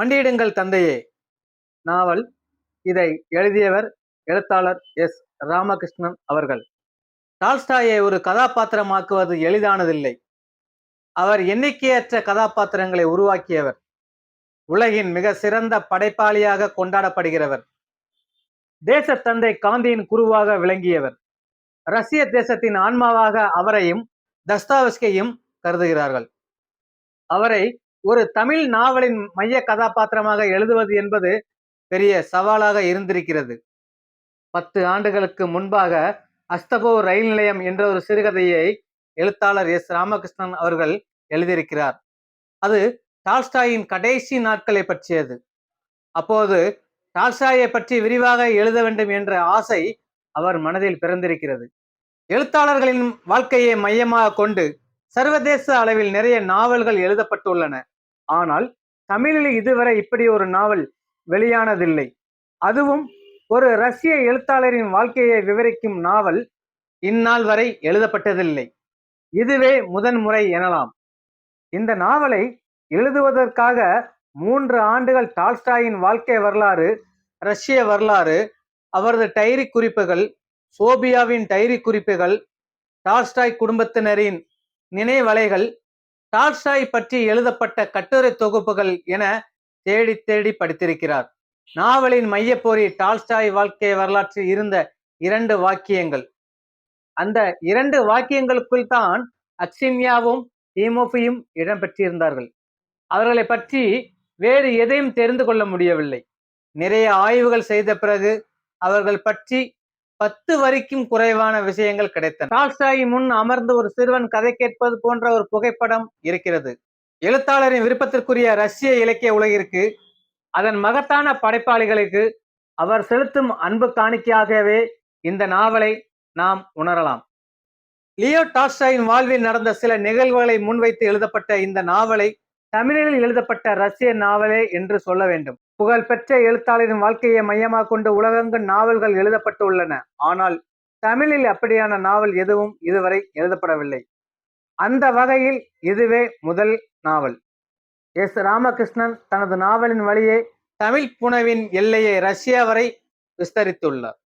மண்டியிடுங்கள் தந்தையே. நாவல் இதை எழுதியவர் எழுத்தாளர் எஸ். ராமகிருஷ்ணன் அவர்கள். டால்ஸ்டாயை ஒரு கதாபாத்திரமாக்குவது எளிதானதில்லை. அவர் எண்ணிக்கையற்ற கதாபாத்திரங்களை உருவாக்கியவர். உலகின் மிக சிறந்த படைப்பாளியாக கொண்டாடப்படுகிறவர். தேசத்தந்தை காந்தியின் குருவாக விளங்கியவர். ரஷ்ய தேசத்தின் ஆன்மாவாக அவரையும் தஸ்தாவஸ்கையும் கருதுகிறார்கள். அவரை ஒரு தமிழ் நாவலின் மைய கதாபாத்திரமாக எழுதுவது என்பது பெரிய சவாலாக இருந்திருக்கிறது. பத்து ஆண்டுகளுக்கு முன்பாக அஸ்தபோ ரயில் நிலையம் என்ற ஒரு சிறுகதையை எழுத்தாளர் எஸ். ராமகிருஷ்ணன் அவர்கள் எழுதியிருக்கிறார். அது டால்ஸ்டாயின் கடைசி நாட்களை பற்றியது. அப்போது டால்ஸ்டாயை பற்றி விரிவாக எழுத வேண்டும் என்ற ஆசை அவர் மனதில் பிறந்திருக்கிறது. எழுத்தாளர்களின் வாழ்க்கையை மையமாக கொண்டு சர்வதேச அளவில் நிறைய நாவல்கள் எழுதப்பட்டுள்ளன. ஆனால் தமிழில் இதுவரை இப்படி ஒரு நாவல் வெளியானதில்லை. அதுவும் ஒரு ரஷ்ய எழுத்தாளரின் வாழ்க்கையை விவரிக்கும் நாவல் இந்நாள் வரை எழுதப்பட்டதில்லை. இதுவே முதன்முறை எனலாம். இந்த நாவலை எழுதுவதற்காக மூன்று ஆண்டுகள் டால்ஸ்டாயின் வாழ்க்கை வரலாறு ரஷ்ய வரலாறு அவரது டைரி குறிப்புகள் சோபியாவின் டைரி குறிப்புகள் டால்ஸ்டாய் குடும்பத்தினரின் நினைவலைகள் டால்ஸ்டாய் பற்றி எழுதப்பட்ட கட்டுரை தொகுப்புகள் என தேடி தேடி படித்திருக்கிறார். நாவலின் மையப்பொறி டால்ஸ்டாய் வாழ்க்கை வரலாற்றில் இருந்த இரண்டு வாக்கியங்கள். அந்த இரண்டு வாக்கியங்களுக்குள் தான் அக்சின்யாவும் தீமோஃபியும் இடம்பெற்றிருந்தார்கள். அவர்களை பற்றி வேறு எதையும் தெரிந்து கொள்ள முடியவில்லை. நிறைய ஆய்வுகள் செய்த பிறகு அவர்கள் பற்றி பத்து வரைக்கும் குறைவான விஷயங்கள் கிடைத்தன. டால்ஸ்டாய் முன் அமர்ந்து ஒரு சிறுவன் கதை கேட்பது போன்ற ஒரு புகைப்படம் இருக்கிறது. எழுத்தாளரின் விருப்பத்திற்குரிய ரஷ்ய இலக்கிய உலகிற்கு அதன் மகத்தான படைப்பாளிகளுக்கு அவர் செலுத்தும் அன்பு காணிக்கையாகவே இந்த நாவலை நாம் உணரலாம். லியோ டால்ஸ்டாயின் வாழ்வில் நடந்த சில நிகழ்வுகளை முன்வைத்து எழுதப்பட்ட இந்த நாவலை தமிழில் எழுதப்பட்ட ரஷ்ய நாவலே என்று சொல்ல வேண்டும். புகழ்பெற்ற எழுத்தாளரின் வாழ்க்கையை மையமாக கொண்டு உலகங்கள் நாவல்கள் எழுதப்பட்டுள்ளன. ஆனால் தமிழில் அப்படியான நாவல் எதுவும் இதுவரை எழுதப்படவில்லை. அந்த வகையில் இதுவே முதல் நாவல். எஸ். ராமகிருஷ்ணன் தனது நாவலின் வழியே தமிழ் புனவின் எல்லையை ரஷ்யா வரை விஸ்தரித்துள்ளார்.